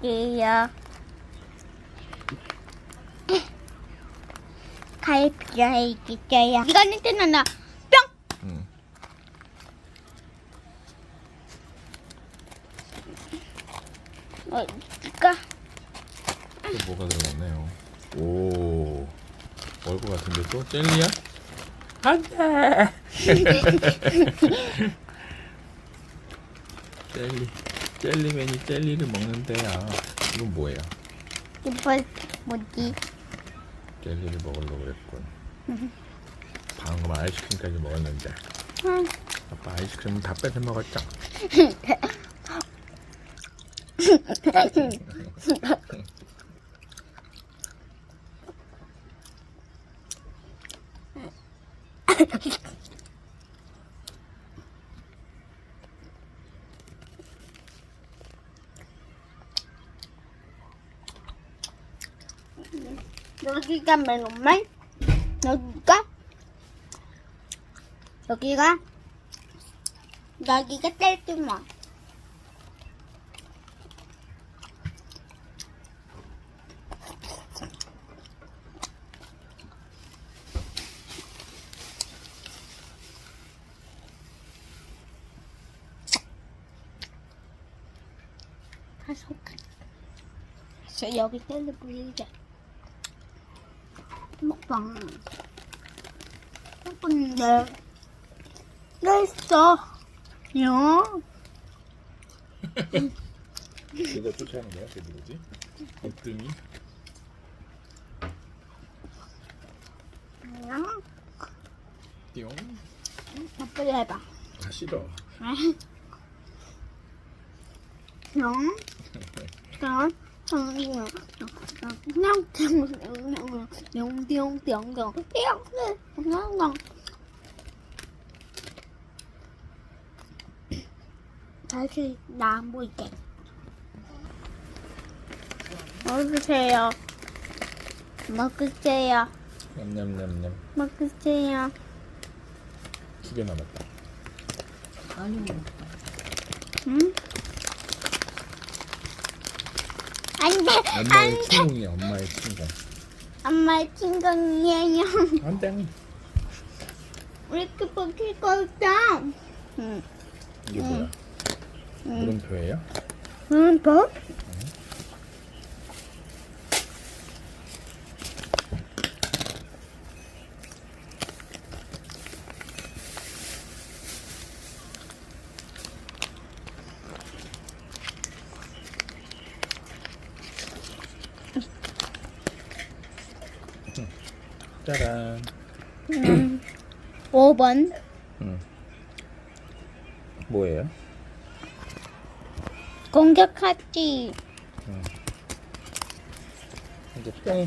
먹을게요. 갈비가 있어요. 이거는 뜨나나 뿅! 응. 어디가? 또 뭐가 들어갔네요. 오. 것 같은데 또 젤리야? 안 돼. 젤리. 젤리맨이 젤리를 먹는데요. 이건 뭐예요? 이거 뭐지? 젤리를 먹으려고 그랬군. 방금 아이스크림까지 먹었는데 응. 아빠 아이스크림 다 뺏어 먹었죠? 여기가 메론말? 여기가? 여기가? 여기가 딸기맛. 하속. 저 여기 텔레 보이게. 먹방. 먹방인데. 왜 있어? 요. 누가 쫓아가는 거야? 그게 누구지? 으뜸이? 요. 띠용? 나쁘게 해봐. 아 싫어 그냥 용용용용 그냥 다시 나 안 보이게 먹으세요. 먹으세요. 냠냠냠냠. 먹으세요. 두 개 남았다 응? 안돼 엄마의 안돼. 친구이야 엄마의 친구. 엄마의 친구이에요. 안돼. 왜 이렇게 먹힐 거 없다 응 이게 뭐야? 물음표예요? 응, 뭐? 짜란. 5번. 응. 뭐예요? 공격하지. 이제 뿅